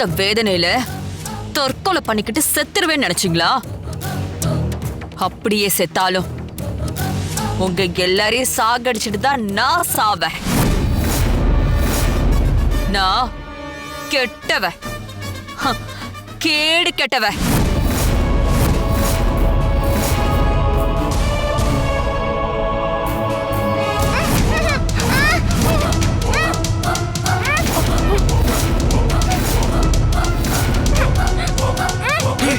பெத்த வேதனையில தற்கொலை பண்ணிக்கிட்டு செத்துருவேன்னு நினைச்சீங்களா? அப்படியே செத்தாலும் உங்க எல்லாரையும் சாகடிச்சிட்டு தான் நான் சாவேன். நான் கெட்டவ கேடு கெட்டவ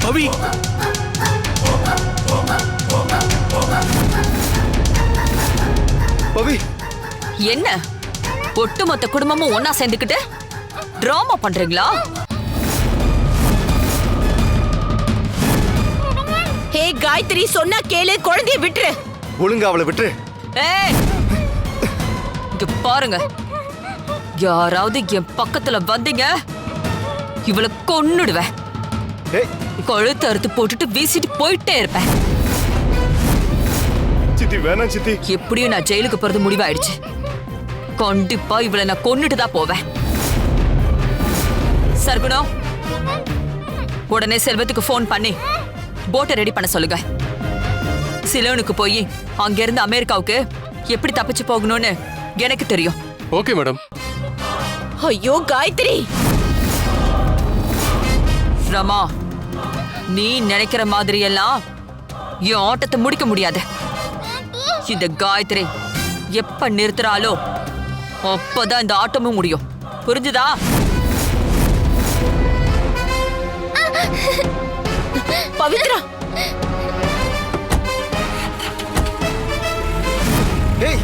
பவி பவி. என்ன? ஒட்டுமொத்த குடும்பமும் ஒன்னா சேர்ந்துக்கிட்டு டிராமா பண்றீங்களா? ஹே காயத்ரி சொன்னா கேளு குழந்தைய விட்டுரு. ஒழுங்கா அவளை விட்டுரு. ஏய் இங்க பாருங்க. யாராவது என் பக்கத்துல வந்தீங்க இவளை கொன்னுடுவேன். கழுத்து அறுத்து போட்டுட்டு வீசிட்டு போயிட்டே இருப்பேன். சித்தி வேணாம் சித்தி. எப்படியும் நான் ஜெயிலுக்கு போறது முடிவாயிடுச்சு. கண்டிப்பா இவளை நான் கொன்னுட்டு தான் போவேன். சர்க்குணம் உடனே செல்வத்துக்கு ஃபோன் பண்ணி போட்டை ரெடி பண்ண சொல்லுங்க. சிலோனுக்கு போய் அங்கிருந்து அமெரிக்காவுக்கு எப்படி தப்பிச்சு போகணும்னு எனக்கு தெரியும். Okay madam. ஐயோ காயத்ரி! ரமா நீ நினைக்கிற மாதிரி எல்லாம் என் ஆட்டத்தை முடிக்க முடியாது. இந்த காயத்ரி எப்ப நிறுத்துறாளோ அப்பதான் இந்த ஆட்டமும் முடியும். புரிஞ்சுதா? பவித்ரா! ஏய்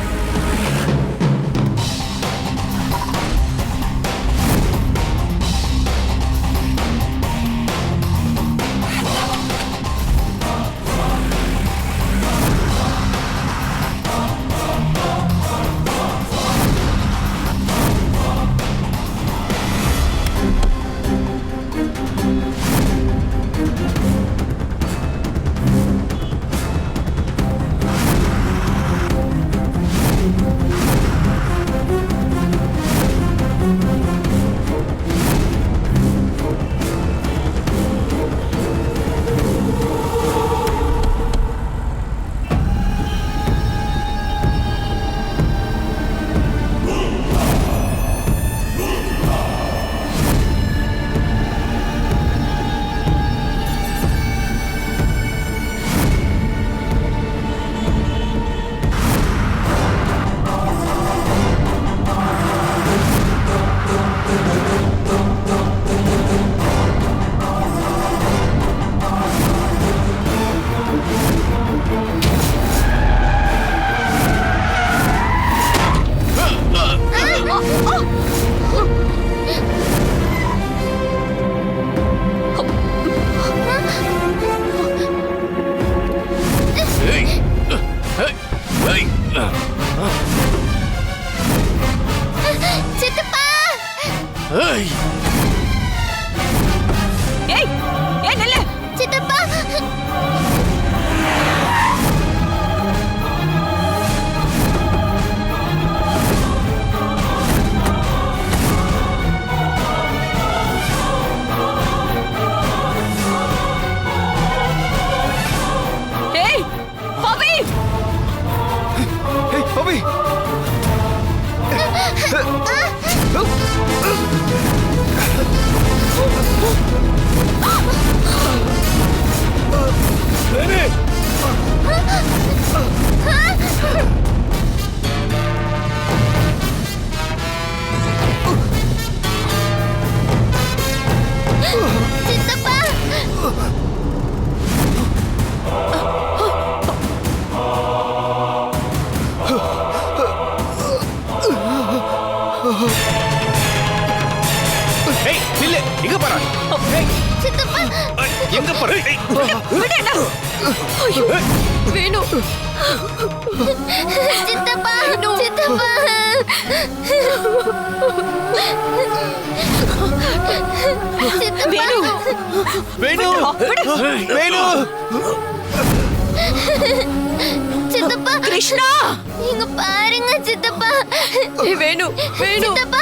எங்க போற வேணும் சித்தப்பா கிருஷ்ணா. இங்க பாருங்க சித்தப்பா. வேணு வேணு. சித்தப்பா.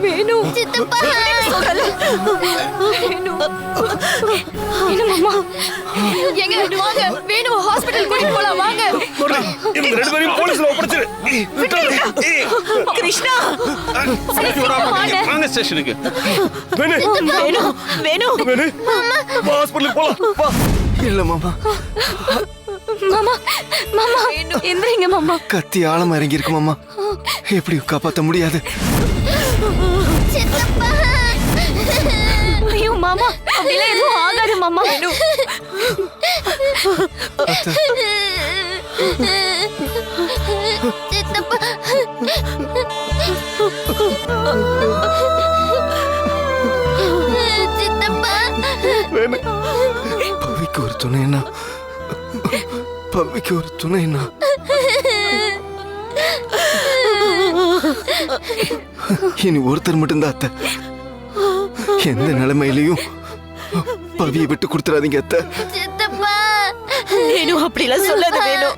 வேணு. சித்தப்பா. எங்க வாங்க. வேணு ஹாஸ்பிடல் கூட்டிட்டு போலாம் வாங்க. இவங்க ரெண்டு பேரையும் போலீஸ்ல ஒப்படைச்சிரு. கிருஷ்ணா. வாங்க. ஸ்டேஷனுக்கு. வேணு வேணு வேணு. வேணு. ஹாஸ்பிடலுக்கு போலாம். வா. இல்ல மாமா. மாமா மாமா எந்திரிங்க மாமா. கத்தி ஆழமா இறங்கி இருக்கு மாமா. எப்படியும் காப்பாத்த முடியாது. சித்தப்பா. ஐயோ மாமா அப்படிலாம் எதுவும் ஆகாது மாமா. சித்தப்பா. சித்தப்பா. பவிக்கு ஒரு துணைனா பவிக்கு ஒரு துணைனா? இனி ஒருத்தர் மட்டும்தான் அத்தை. எந்த நிலைமையிலையும் பவியை விட்டு கொடுத்துறாதீங்க அத்தை. சித்தப்பா. வேணு அப்படிலாம் சொல்லாத வேணு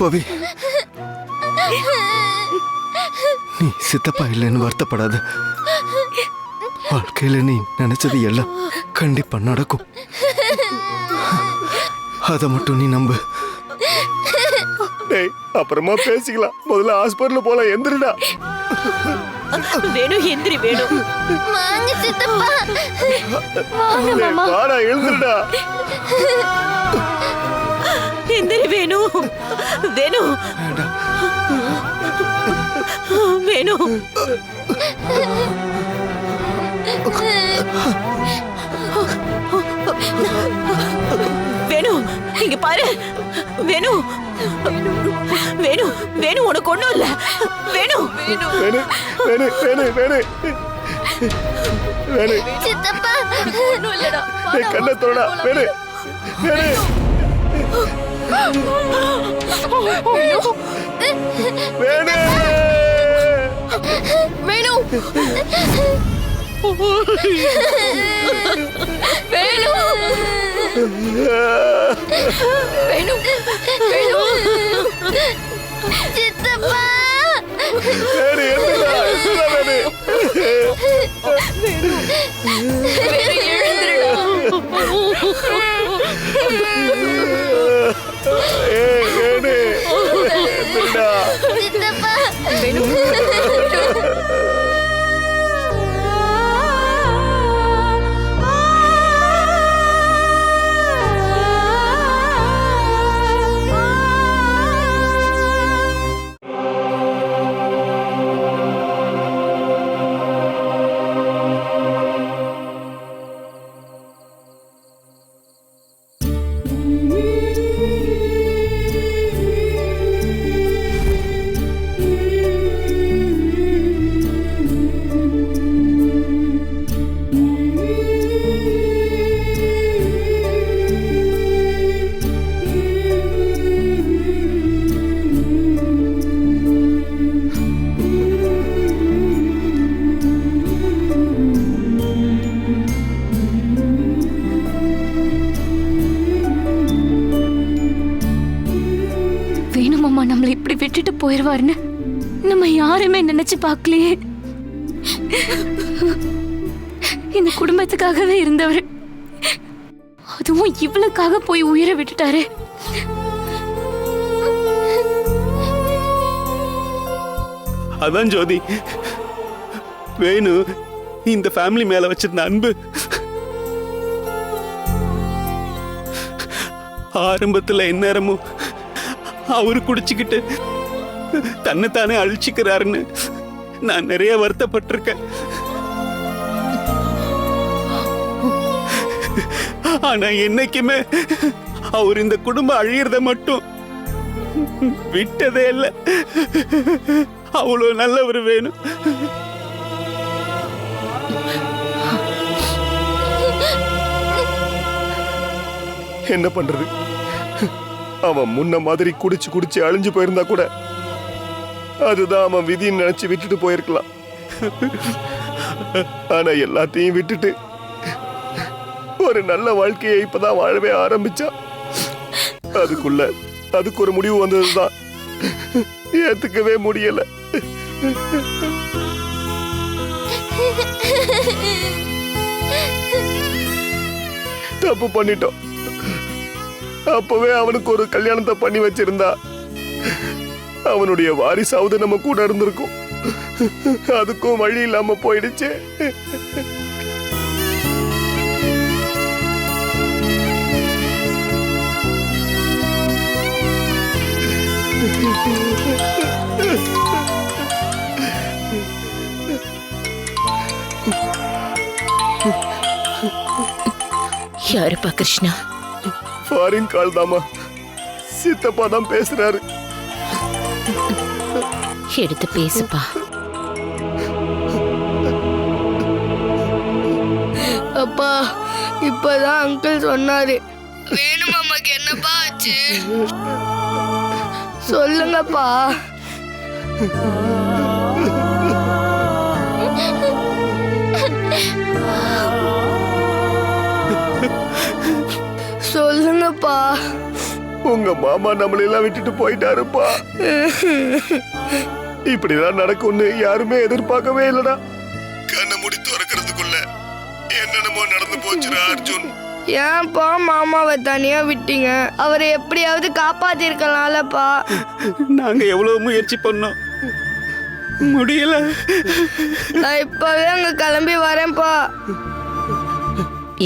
பவி நீ சித்தப்பா இல்லைன்னு வருத்தப்படாத. வாழ்க்கையில நீ நினைச்சது எல்லாம் கண்டிப்பா நடக்கும். அதை மட்டும் நீ நம்பு. டேய் அப்புறமா பேசிக்கலாம். முதல்ல ஹாஸ்பிடல்ல போலாம் எந்திரிடா. வேணு எந்திரி வேணு. வாங்க சித்தப்பா. டேய், வாடா எழுந்துடா எந்திரி வேணு. வேணு. வேண்டாம் வேணு இங்க பாரு. வேணு. வேணு வேணு உனக்கு ஒண்ணும் இல்ல. வேணு. வேணு வேணு வேணு வேணு. வேணு. சித்தப்பா ஒண்ணும் இல்லடா. டேய், கண்ணை தோடா வேணு. வேணு. வேணு. வேணு. வேணு வேணு வேணு சித்தப்பா. வேணு எந்திரா எந்திரா வேணு வேணு எழுந்துருடா. ஏய் வேணு எந்திரடா சித்தப்பா வேணுமாம்மா விட்டுட்டு நம்ம யாருமே நினைச்சு பார்க்கலையே. இந்த குடும்பத்துக்காகவே இருந்தவர். அதுவும் இவளுக்காக போய் உயிரை விட்டுட்டாரு. அதான் ஜோதி. வேணு இந்த ஃபேமிலி மேல வச்சிருந்த அன்பு. ஆரம்பத்துல எந்நேரமும் அவரு குடிச்சுக்கிட்டு தன்னைத்தானே அழிச்சுக்கிறாருன்னு நான் நிறைய வருத்தப்பட்டிருக்கேன். ஆனா என்னைக்குமே அவர் இந்த குடும்பம் அழியறத மட்டும் விட்டதே இல்லை. அவ்வளோ நல்லவர் வேணும். என்ன பண்றது? அவன் முன்ன மாதிரி குடிச்சு குடிச்சு அழிஞ்சு போயிருந்தா கூட அதுதான் அவன் விதின்னு நினைச்சு விட்டுட்டு போயிருக்கலாம். ஆனா எல்லாத்தையும் விட்டுட்டு ஒரு நல்ல வாழ்க்கையை இப்பதான் வாழவே ஆரம்பிச்சா. அதுக்குள்ள அதுக்கு ஒரு முடிவு வந்ததுதான். ஏத்துக்கவே முடியல. தப்பு பண்ணிட்டோம். அப்பவே அவனுக்கு ஒரு கல்யாணத்தை பண்ணி வச்சிருந்தா. அவனுடைய வாரிசாவது நம்ம கூட இருந்திருக்கும். அதுக்கும் வழி இல்லாம போயிடுச்சு. யாருப்பா கிருஷ்ணா? ஃபாரின் கால் தாமா சித்தப்பா தான் பேசுறாரு. எடுத்து பேசுப்பா. அப்பா இப்பதான் அங்கிள் சொன்னாரு. வேணும் அம்மாக்கு என்னப்பா ஆச்சு? சொல்லுங்கப்பா. சொல்லுங்கப்பா. உங்க மாமா நம்மளெல்லாம் விட்டுட்டு போயிட்டாருப்பா. இப்படிதான் நடக்கும்னு யாருமே எதிர்பார்க்கவே இல்லடா. கண்ணை முடி திறக்கிறதுக்குள்ள என்னென்னமோ நடந்து போச்சுடா அர்ஜுன். ஏன்ப்பா மாமாவை தனியா விட்டீங்க? அவரை எப்படியாவது காப்பாத்திருக்கலாம்லப்பா. நாங்க எவ்வளவு முயற்சி பண்ணோம். முடியல. நான் இப்பவே அங்க கிளம்பி வரேன்ப்பா.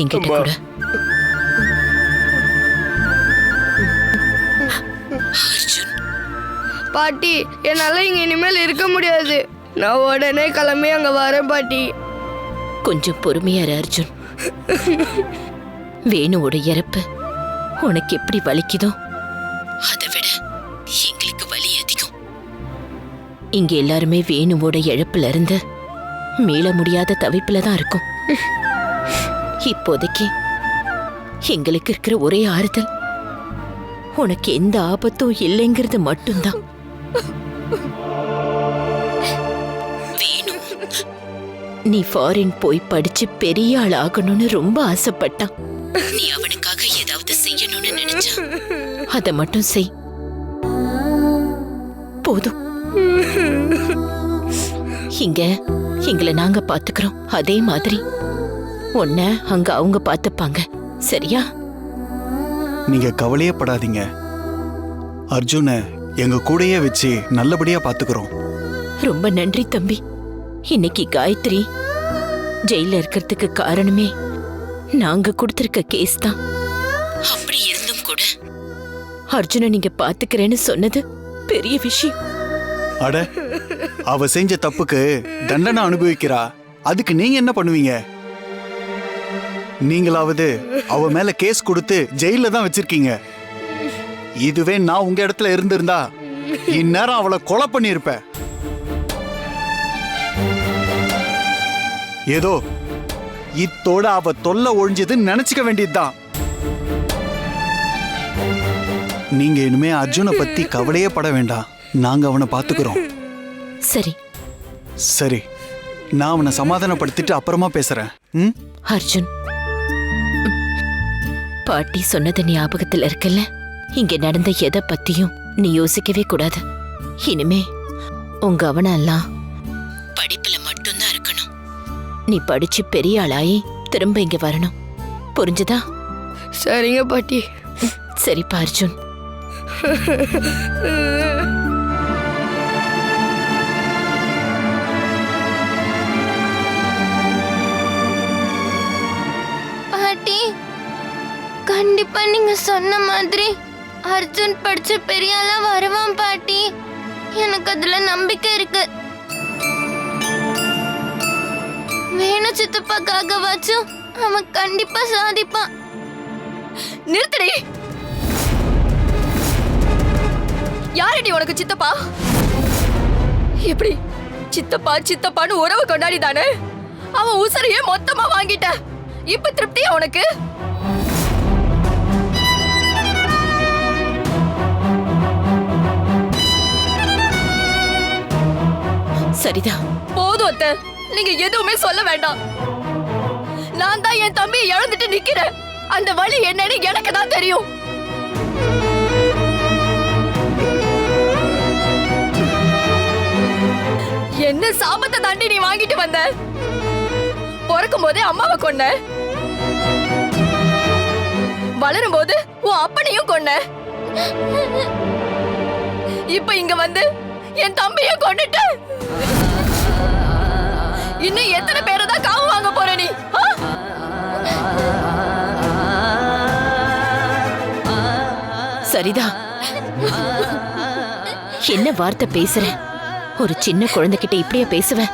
என்கிட்ட. கூட பாட்டி என்னால் இங்கே இனிமேல் இருக்க முடியாது. நான் உடனே கிளம்பி அங்கே வரேன் பாட்டி. கொஞ்சம் பொறுமையா அர்ஜுன். வேணுவோட இறப்பு உனக்கு எப்படி வலிக்குதோ அதை விட எங்களுக்கு வலி அதிகம். இங்க எல்லாருமே வேணுவோட இழப்புல இருந்து மீள முடியாத தவிப்புல தான் இருக்கும். இப்போதைக்கு எங்களுக்கு இருக்கிற ஒரே ஆறுதல் உனக்கு எந்த ஆபத்தும் இல்லைங்கிறது மட்டும்தான். வேணு. நீ ஃபாரின் போய் படிச்சு பெரிய ஆள் ஆகணும்னு ரொம்ப ஆசைப்பட்டான் நீ அவனுக்காக ஏதாவது செய்யணும்னு நினைச்சா? அத மட்டும் செய். போதும். இங்க எங்களை நாங்க பாத்துக்கிறோம் அதே மாதிரி. உன்ன அங்க அவங்க பாத்துப்பாங்க சரியா? நீங்க கவலையே படாதீங்க. அர்ஜுனை எங்க கூடயே வச்சு நல்லபடியா பாத்துக்கிறோம். ரொம்ப நன்றி தம்பி. இன்னைக்கு காயத்ரி ஜெயில இருக்கிறதுக்கு காரணமே நாங்க கொடுத்திருக்க கேஸ் தான். அப்படி இருந்தும் கூட அர்ஜுனை நீங்க பாத்துக்கிறேன்னு சொன்னது பெரிய விஷயம். அட அவ செஞ்ச தப்புக்கு தண்டனை அனுபவிக்கிறா. அதுக்கு நீங்க என்ன பண்ணுவீங்க? நீங்களாவது அவ மேல கேஸ் கொடுத்து ஜெயில தான் வச்சிருக்கீங்க. இதுவே நான் உங்க இடத்துல இருந்திருந்தா இந்நேரம் அவளை கொலை பண்ணியிருப்பேன். ஏதோ இத்தோட அவ தொல்லை ஒழிஞ்சதுன்னு நினைச்சுக்க வேண்டியதுதான். நீங்க இனிமே அர்ஜுனை பத்தி கவலையே பட வேண்டாம். நாங்க அவனை பாத்துக்கிறோம். சரி. சரி. நான் அவனை சமாதானப்படுத்திட்டு அப்புறமா பேசுறேன். அர்ஜுன். பாட்டி சொன்னது ஞாபகத்துல இருக்குல்ல? இங்க நடந்த எதை பத்தியும் நீ யோசிக்கவே கூடாது. இனிமே உன் கவனம் எல்லாம் படிப்புல மட்டும்தான் இருக்கணும். நீ படிச்சு பெரிய ஆளாயி திரும்ப இங்க வரணும். புரிஞ்சுதா? சரிங்க பாட்டி. சரிப்பா அர்ஜுன். பாட்டி கண்டிப்பா நீங்க சொன்ன மாதிரி அர்ஜுன் படிச்ச பெரிய வருவான் பாட்டி. எனக்கு அதுல நம்பிக்கை இருக்கு. வேணு சித்தப்பாக்காக வச்சும் அவன் கண்டிப்பா சாதிப்பான். நிறுத்தடி. யாரடி உனக்கு சித்தப்பா? எப்படி? சித்தப்பா சித்தப்பான்னு உறவு கொண்டாடி தானே அவன் உசரையே மொத்தமா வாங்கிட்ட. இப்ப திருப்தியா உனக்கு? சரிதான். போதும் அத்த. நீங்க எதுவுமே சொல்ல வேண்டாம். நான் தான் என் தம்பியை இழந்துட்டு நிக்கிறேன். அந்த வழி என்னன்னு எனக்கு தான் தெரியும். என்ன சாபத்தை தாண்டி நீ வாங்கிட்டு வந்த? பிறக்கும் போதே அம்மாவை கொன்ன? வளரும் போது உன் அப்பனையும் கொன்ன? இப்ப இங்க வந்து என் தம்பியை கொண்டுட்ட இன்னும் எத்தனை பேரை தான் காவு வாங்க போற நீ? சரிதா. என்ன வார்த்தை பேசுற? ஒரு சின்ன குழந்தைகிட்ட இப்படியா பேசுவேன்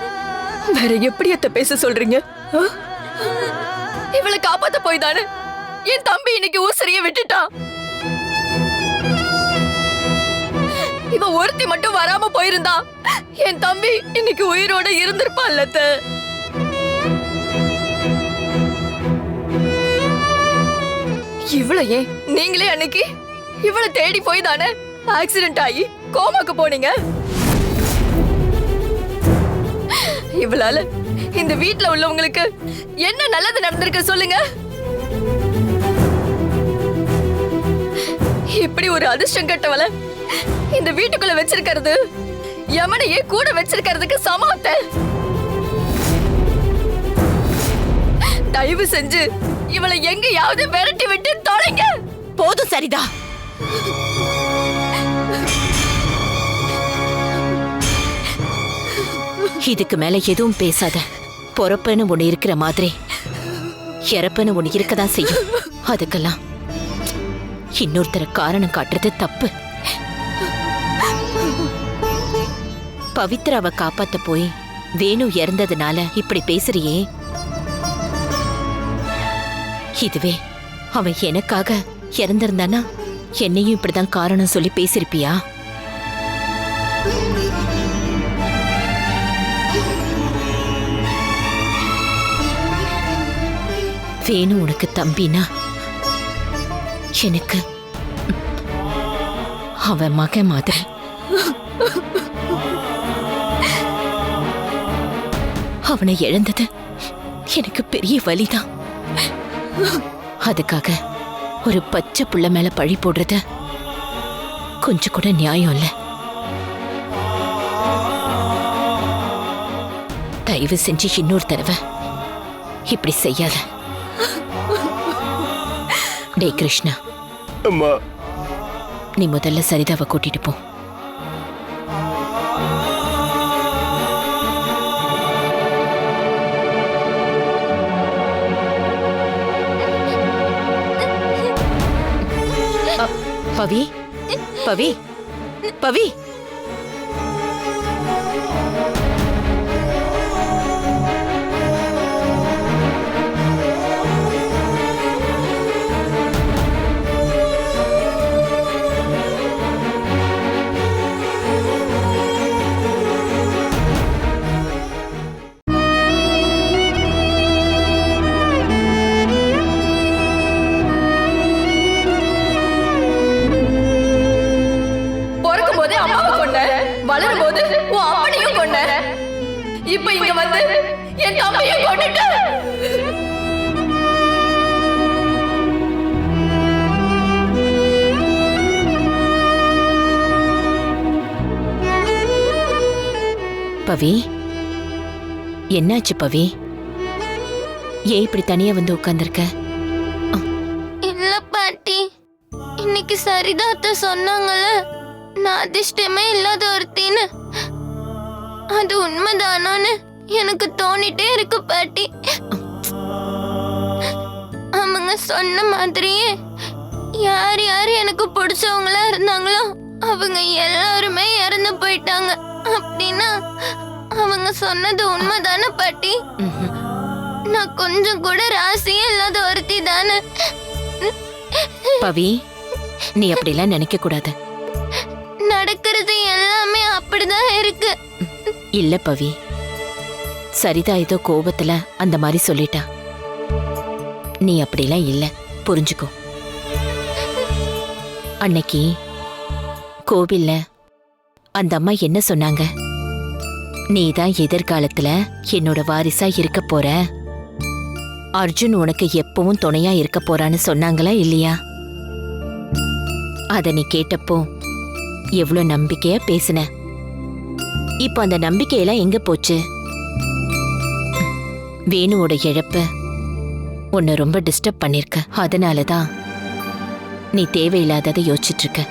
வேற எப்படி அத்த பேச சொல்றீங்க? இவளை காப்பாத்த போய் தானே என் தம்பி இன்னைக்கு ஊசரிய விட்டுட்டான். இவ ஒருத்தி மட்டும் வராம போயிருந்தா என் தம்பி இன்னைக்கு உயிரோட இருந்திருப்பான்ல அத்தை. ஏன்? நீங்களே அன்னைக்கு இவ்வளவு தேடி போய் தானே ஆக்சிடென்ட் ஆகி கோமாக்கு போனீங்க? இவளால இந்த வீட்ல உள்ளவங்களுக்கு என்ன நல்லது நடந்திருக்கு சொல்லுங்க. இப்படி ஒரு அதிர்ஷ்டம் கட்டவளை இந்த வீட்டுக்குள்ள வச்சிருக்கிறது. யமனையே கூட வச்சிருக்கிறதுக்கு சமாத்த. தயவு செஞ்சு இவளை எங்கேயாவது விரட்டி விட்டு தொலைங்க. போதும் சரிதா. இதுக்கு மேல எதுவும் பேசாத. பொறப்புன்னு ஒண்ணு இருக்கிற மாதிரி. இறப்புன்னு ஒண்ணு இருக்கதான் செய்யும். அதுக்கெல்லாம் இன்னொருத்தர காரணம் காட்டுறது தப்பு. பவித்ராவை காப்பாத்த போய் வேணு இறந்ததுனால இப்படி பேசுறியே? இதுவே அவன் எனக்காக இறந்திருந்தானா? என்னையும் இப்படிதான் காரணம் சொல்லி பேசிருப்பியா வேணு உனக்கு தம்பினா? எனக்கு அவன் மகன் மாதிரி. அவனை இழந்தது. எனக்கு பெரிய வலிதான். அதுக்காக ஒரு பச்சை புள்ள மேல பழி போடுறது கொஞ்சம் கூட நியாயம் இல்ல. தயவு செஞ்சு இன்னொரு தடவை இப்படி செய்யாத. டேய் கிருஷ்ணா. அம்மா. நீ முதல்ல சரிதாவை கூட்டிட்டு போ. பவி பவி பவி. பவி. என்னாச்சு பவி? ஏன் இப்படி தனியா வந்து உட்கார்ந்துருக்க? இல்ல பாட்டி. இன்னைக்கு சரிதாத்த சொன்னாங்கல்ல? நான் அதிர்ஷ்டமே இல்லாத ஒருத்தின்னு. அது உண்மைதானோன்னு எனக்கு தோணிட்டே இருக்கு பாட்டி. அவங்க சொன்ன மாதிரியே யார் யார் எனக்கு பிடிச்சவங்களா இருந்தாங்களோ அவங்க எல்லாருமே இறந்து போயிட்டாங்க. அப்படின்னா அவங்க சொன்னது உண்மைதானே பாட்டி. நான் கொஞ்சம் கூட ராசியே இல்லாத ஒருத்தி தானே. பவி நீ அப்படிலாம் நினைக்க கூடாது. நடக்கிறது எல்லாமே அப்படிதான் இருக்கு. இல்ல பவி. சரிதா ஏதோ கோபத்துல அந்த மாதிரி சொல்லிட்டா. நீ அப்படிலாம் இல்ல புரிஞ்சுக்கோ. அன்னைக்கு கோவில்ல அந்த அம்மா என்ன சொன்னாங்க? நீ தான் எதிர்காலத்துல என்னோட வாரிசா இருக்க போற? அர்ஜுன் உனக்கு எப்பவும் துணையா இருக்க போறான்னு சொன்னாங்களா இல்லையா? அத நீ கேட்டப்போ எவ்வளவு நம்பிக்கையா பேசின? இப்போ அந்த நம்பிக்கையெல்லாம் எங்க போச்சு? வேணுவோட இழப்பு உன்னை ரொம்ப டிஸ்டர்ப் பண்ணிருக்க. அதனாலதான் நீ தேவையில்லாததை யோசிச்சுட்டு இருக்க.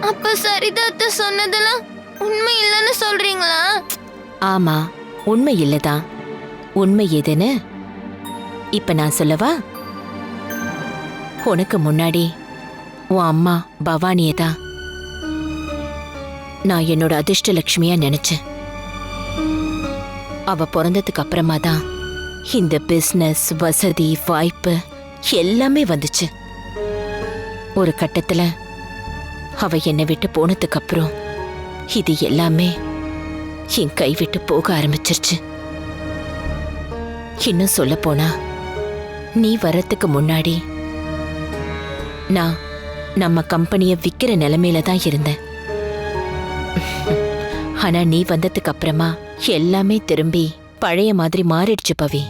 அப்ப சரிதாத்த சொன்னதெல்லாம் உண்மை இல்லைன்னு சொல்றீங்களா? ஆமா உண்மை இல்லதான் உண்மை எதுன்னு? இப்ப நான் சொல்லவா? உனக்கு முன்னாடி உன் அம்மா பவானியை தான் நான் என்னோட அதிர்ஷ்ட லட்சுமியா நினைச்சேன். அவ பிறந்ததுக்கு அப்புறமா தான் இந்த பிஸ்னஸ் வசதி வாய்ப்பு எல்லாமே வந்துச்சு. ஒரு கட்டத்துல அவ என்னை விட்டு போனதுக்கு அப்புறம் இது எல்லாமே என் கைவிட்டு போக ஆரம்பிச்சிருச்சு. இன்னும் சொல்ல போனா நீ வர்றதுக்கு முன்னாடி நான் நம்ம கம்பெனியை விற்கிற நிலைமையில தான் இருந்தேன். ஆனா நீ வந்ததுக்கு அப்புறமா எல்லாமே திரும்பி பழைய மாதிரி மாறிடுச்சு பவி.